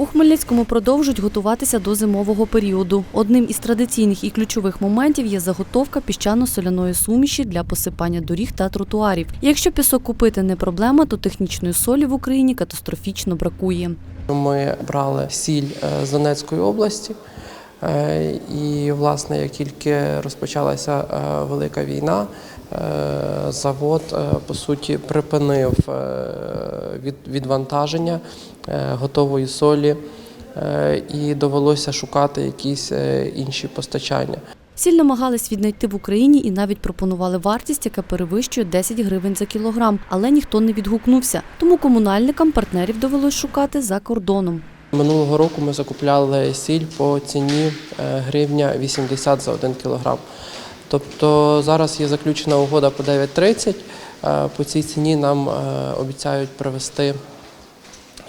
У Хмельницькому продовжують готуватися до зимового періоду. Одним із традиційних і ключових моментів є заготовка піщано-соляної суміші для посипання доріг та тротуарів. Якщо пісок купити не проблема, то технічної солі в Україні катастрофічно бракує. Ми брали сіль е, з Донецької області. Е, І, власне, як тільки розпочалася е, велика війна, е, завод по суті припинив від- відвантаження готової солі і довелося шукати якісь інші постачання. Сіль намагались віднайти в Україні і навіть пропонували вартість, яка перевищує 10 гривень за кілограм, але ніхто не відгукнувся. Тому комунальникам партнерів довелось шукати за кордоном. Минулого року ми закупляли сіль по ціні е, гривня 80 за 1 кілограм. Тобто зараз є заключена угода по 9,30. Е, По цій ціні нам е, обіцяють привезти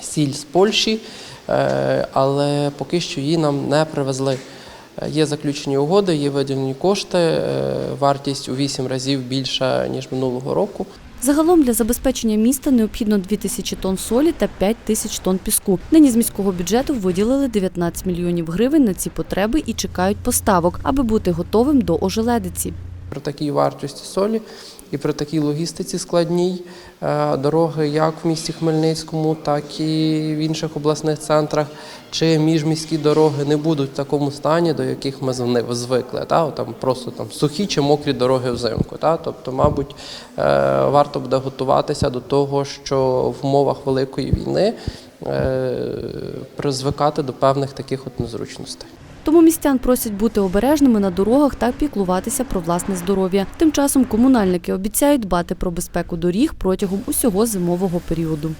сіль з Польщі, але поки що її нам не привезли. Є заключені угоди, є виділені кошти, вартість у 8 разів більша ніж минулого року. Загалом для забезпечення міста необхідно 2 тисячі тонн солі та 5 тисяч тонн піску. Нині з міського бюджету виділили 19 мільйонів гривень на ці потреби і чекають поставок, аби бути готовим до ожеледиці. При такій вартості солі і при такій логістиці складній е, дороги як в місті Хмельницькому, так і в інших обласних центрах чи міжміські дороги не будуть в такому стані, до яких ми звикли. Та? Там просто там сухі чи мокрі дороги взимку. Та? Тобто, мабуть, е, варто буде готуватися до того, що в умовах великої війни е, призвикати до певних таких от незручностей. Тому містян просять бути обережними на дорогах та піклуватися про власне здоров'я. Тим часом комунальники обіцяють дбати про безпеку доріг протягом усього зимового періоду.